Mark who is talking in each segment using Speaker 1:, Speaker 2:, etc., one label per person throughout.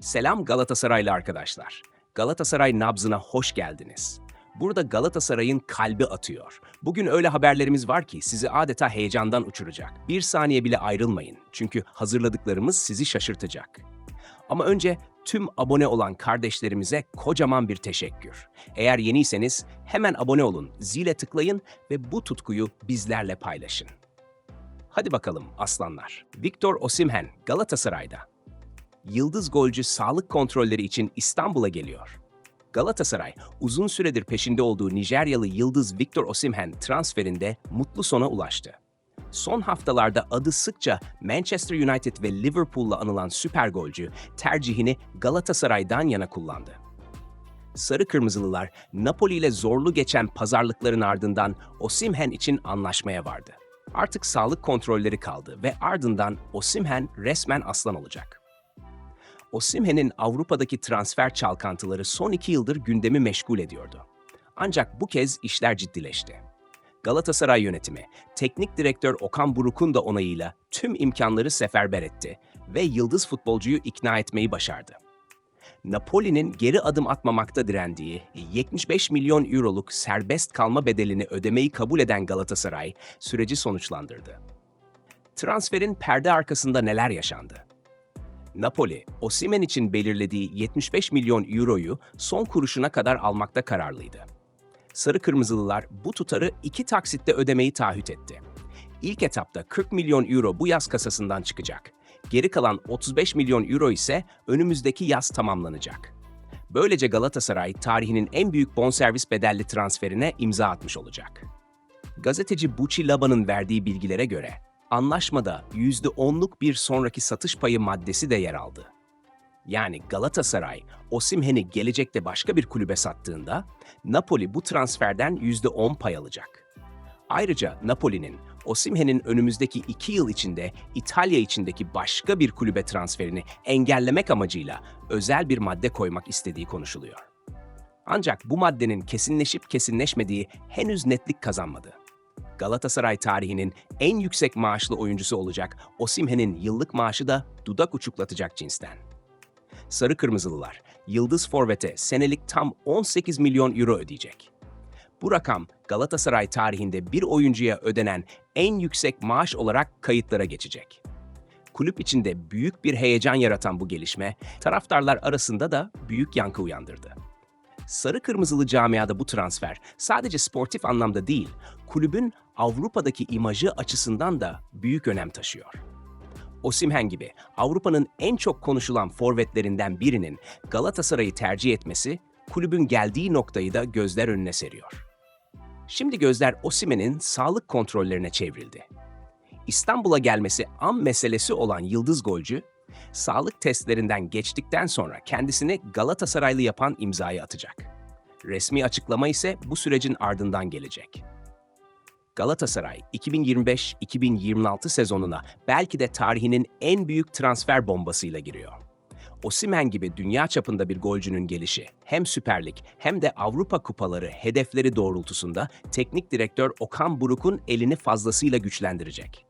Speaker 1: Selam Galatasaraylı arkadaşlar. Galatasaray nabzına hoş geldiniz. Burada Galatasaray'ın kalbi atıyor. Bugün öyle haberlerimiz var ki sizi adeta heyecandan uçuracak. Bir saniye bile ayrılmayın çünkü hazırladıklarımız sizi şaşırtacak. Ama önce tüm abone olan kardeşlerimize kocaman bir teşekkür. Eğer yeniyseniz hemen abone olun, zile tıklayın ve bu tutkuyu bizlerle paylaşın. Hadi bakalım aslanlar. Victor Osimhen Galatasaray'da. Yıldız golcü sağlık kontrolleri için İstanbul'a geliyor. Galatasaray, uzun süredir peşinde olduğu Nijeryalı yıldız Victor Osimhen transferinde mutlu sona ulaştı. Son haftalarda adı sıkça Manchester United ve Liverpool'la anılan süper golcü tercihini Galatasaray'dan yana kullandı. Sarı Kırmızılılar Napoli ile zorlu geçen pazarlıkların ardından Osimhen için anlaşmaya vardı. Artık sağlık kontrolleri kaldı ve ardından Osimhen resmen aslan olacak. Osimhen'in Avrupa'daki transfer çalkantıları son iki yıldır gündemi meşgul ediyordu. Ancak bu kez işler ciddileşti. Galatasaray yönetimi, teknik direktör Okan Buruk'un da onayıyla tüm imkanları seferber etti ve yıldız futbolcuyu ikna etmeyi başardı. Napoli'nin geri adım atmamakta direndiği 75 milyon euroluk serbest kalma bedelini ödemeyi kabul eden Galatasaray süreci sonuçlandırdı. Transferin perde arkasında neler yaşandı? Napoli, Osimhen için belirlediği 75 milyon euroyu son kuruşuna kadar almakta kararlıydı. Sarı Kırmızılılar bu tutarı iki taksitte ödemeyi taahhüt etti. İlk etapta 40 milyon euro bu yaz kasasından çıkacak. Geri kalan 35 milyon euro ise önümüzdeki yaz tamamlanacak. Böylece Galatasaray tarihinin en büyük bonservis bedelli transferine imza atmış olacak. Gazeteci Bucci Laba'nın verdiği bilgilere göre anlaşmada %10'luk bir sonraki satış payı maddesi de yer aldı. Yani Galatasaray, Osimhen'i gelecekte başka bir kulübe sattığında Napoli bu transferden %10 pay alacak. Ayrıca Napoli'nin Osimhen'in önümüzdeki iki yıl içinde İtalya içindeki başka bir kulübe transferini engellemek amacıyla özel bir madde koymak istediği konuşuluyor. Ancak bu maddenin kesinleşip kesinleşmediği henüz netlik kazanmadı. Galatasaray tarihinin en yüksek maaşlı oyuncusu olacak Osimhen'in yıllık maaşı da dudak uçuklatacak cinsten. Sarı Kırmızılılar, Yıldız Forvet'e senelik tam 18 milyon euro ödeyecek. Bu rakam Galatasaray tarihinde bir oyuncuya ödenen en yüksek maaş olarak kayıtlara geçecek. Kulüp içinde büyük bir heyecan yaratan bu gelişme, taraftarlar arasında da büyük yankı uyandırdı. Sarı Kırmızılı camiada bu transfer sadece sportif anlamda değil, kulübün Avrupa'daki imajı açısından da büyük önem taşıyor. Osimhen gibi Avrupa'nın en çok konuşulan forvetlerinden birinin Galatasaray'ı tercih etmesi kulübün geldiği noktayı da gözler önüne seriyor. Şimdi gözler Osimhen'in sağlık kontrollerine çevrildi. İstanbul'a gelmesi an meselesi olan yıldız golcü, sağlık testlerinden geçtikten sonra kendisini Galatasaraylı yapan imzayı atacak. Resmi açıklama ise bu sürecin ardından gelecek. Galatasaray 2025-2026 sezonuna belki de tarihinin en büyük transfer bombasıyla giriyor. Osimhen gibi dünya çapında bir golcünün gelişi hem Süper Lig hem de Avrupa kupaları hedefleri doğrultusunda teknik direktör Okan Buruk'un elini fazlasıyla güçlendirecek.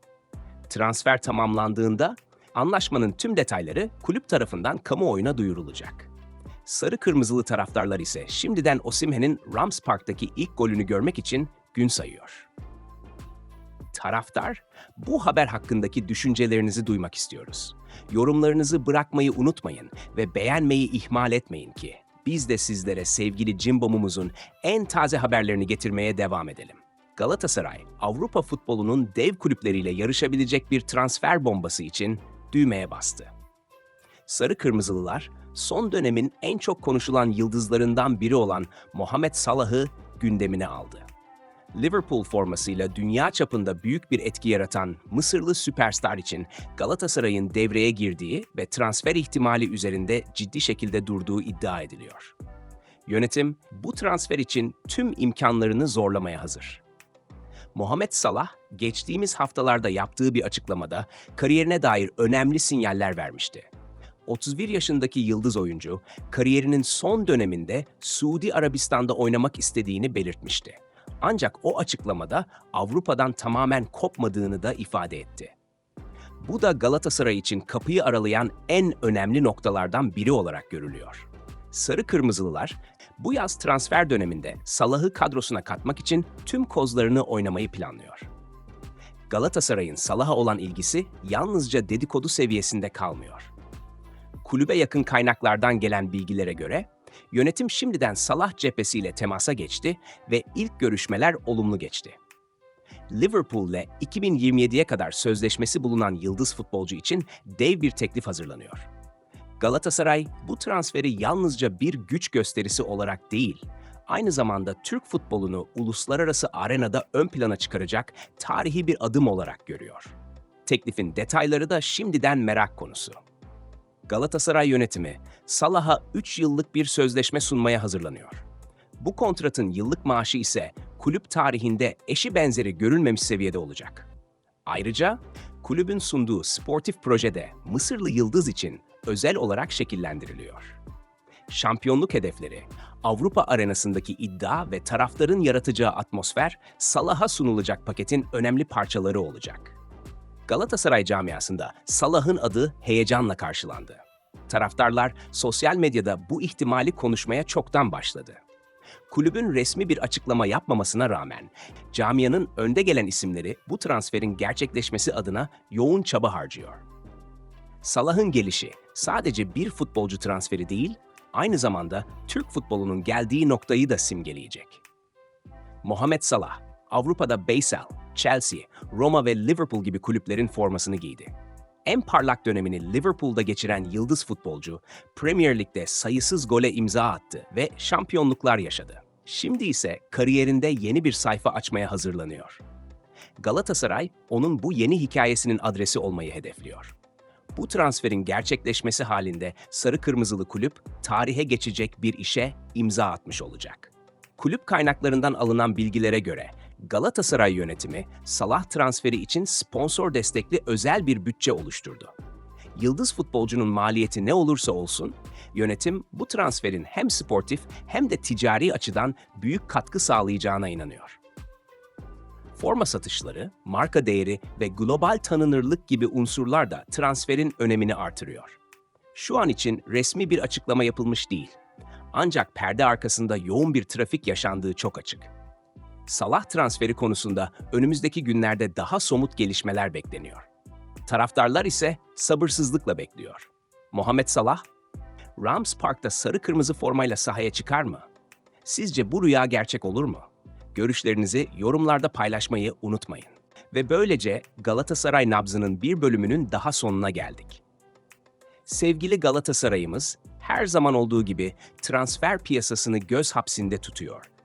Speaker 1: Transfer tamamlandığında anlaşmanın tüm detayları kulüp tarafından kamuoyuna duyurulacak. Sarı kırmızılı taraftarlar ise şimdiden Osimhen'in Rams Park'taki ilk golünü görmek için gün sayıyor. Taraftar, bu haber hakkındaki düşüncelerinizi duymak istiyoruz. Yorumlarınızı bırakmayı unutmayın ve beğenmeyi ihmal etmeyin ki biz de sizlere sevgili Cimbom'umuzun en taze haberlerini getirmeye devam edelim. Galatasaray, Avrupa futbolunun dev kulüpleriyle yarışabilecek bir transfer bombası için düğmeye bastı. Sarı Kırmızılılar, son dönemin en çok konuşulan yıldızlarından biri olan Mohamed Salah'ı gündemine aldı. Liverpool formasıyla dünya çapında büyük bir etki yaratan Mısırlı süperstar için Galatasaray'ın devreye girdiği ve transfer ihtimali üzerinde ciddi şekilde durduğu iddia ediliyor. Yönetim bu transfer için tüm imkanlarını zorlamaya hazır. Mohamed Salah, geçtiğimiz haftalarda yaptığı bir açıklamada kariyerine dair önemli sinyaller vermişti. 31 yaşındaki yıldız oyuncu, kariyerinin son döneminde Suudi Arabistan'da oynamak istediğini belirtmişti. Ancak o açıklamada Avrupa'dan tamamen kopmadığını da ifade etti. Bu da Galatasaray için kapıyı aralayan en önemli noktalardan biri olarak görülüyor. Sarı Kırmızılılar bu yaz transfer döneminde Salah'ı kadrosuna katmak için tüm kozlarını oynamayı planlıyor. Galatasaray'ın Salah'a olan ilgisi yalnızca dedikodu seviyesinde kalmıyor. Kulübe yakın kaynaklardan gelen bilgilere göre yönetim şimdiden Salah cephesiyle temasa geçti ve ilk görüşmeler olumlu geçti. Liverpool ile 2027'ye kadar sözleşmesi bulunan yıldız futbolcu için dev bir teklif hazırlanıyor. Galatasaray bu transferi yalnızca bir güç gösterisi olarak değil, aynı zamanda Türk futbolunu uluslararası arenada ön plana çıkaracak tarihi bir adım olarak görüyor. Teklifin detayları da şimdiden merak konusu. Galatasaray yönetimi Salah'a 3 yıllık bir sözleşme sunmaya hazırlanıyor. Bu kontratın yıllık maaşı ise kulüp tarihinde eşi benzeri görülmemiş seviyede olacak. Ayrıca kulübün sunduğu sportif projede Mısırlı Yıldız için özel olarak şekillendiriliyor. Şampiyonluk hedefleri, Avrupa arenasındaki iddia ve taraftarın yaratacağı atmosfer Salah'a sunulacak paketin önemli parçaları olacak. Galatasaray camiasında Salah'ın adı heyecanla karşılandı. Taraftarlar sosyal medyada bu ihtimali konuşmaya çoktan başladı. Kulübün resmi bir açıklama yapmamasına rağmen camianın önde gelen isimleri bu transferin gerçekleşmesi adına yoğun çaba harcıyor. Salah'ın gelişi sadece bir futbolcu transferi değil, aynı zamanda Türk futbolunun geldiği noktayı da simgeleyecek. Mohamed Salah, Avrupa'da Basel, Chelsea, Roma ve Liverpool gibi kulüplerin formasını giydi. En parlak dönemini Liverpool'da geçiren yıldız futbolcu, Premier Lig'de sayısız gole imza attı ve şampiyonluklar yaşadı. Şimdi ise kariyerinde yeni bir sayfa açmaya hazırlanıyor. Galatasaray, onun bu yeni hikayesinin adresi olmayı hedefliyor. Bu transferin gerçekleşmesi halinde sarı kırmızılı kulüp tarihe geçecek bir işe imza atmış olacak. Kulüp kaynaklarından alınan bilgilere göre Galatasaray yönetimi Salah transferi için sponsor destekli özel bir bütçe oluşturdu. Yıldız futbolcunun maliyeti ne olursa olsun, yönetim bu transferin hem sportif hem de ticari açıdan büyük katkı sağlayacağına inanıyor. Forma satışları, marka değeri ve global tanınırlık gibi unsurlar da transferin önemini artırıyor. Şu an için resmi bir açıklama yapılmış değil. Ancak perde arkasında yoğun bir trafik yaşandığı çok açık. Salah transferi konusunda önümüzdeki günlerde daha somut gelişmeler bekleniyor. Taraftarlar ise sabırsızlıkla bekliyor. Muhammed Salah, Rams Park'ta sarı kırmızı formayla sahaya çıkar mı? Sizce bu rüya gerçek olur mu? Görüşlerinizi yorumlarda paylaşmayı unutmayın. Ve böylece Galatasaray nabzının bir bölümünün daha sonuna geldik. Sevgili Galatasaray'ımız her zaman olduğu gibi transfer piyasasını göz hapsinde tutuyor.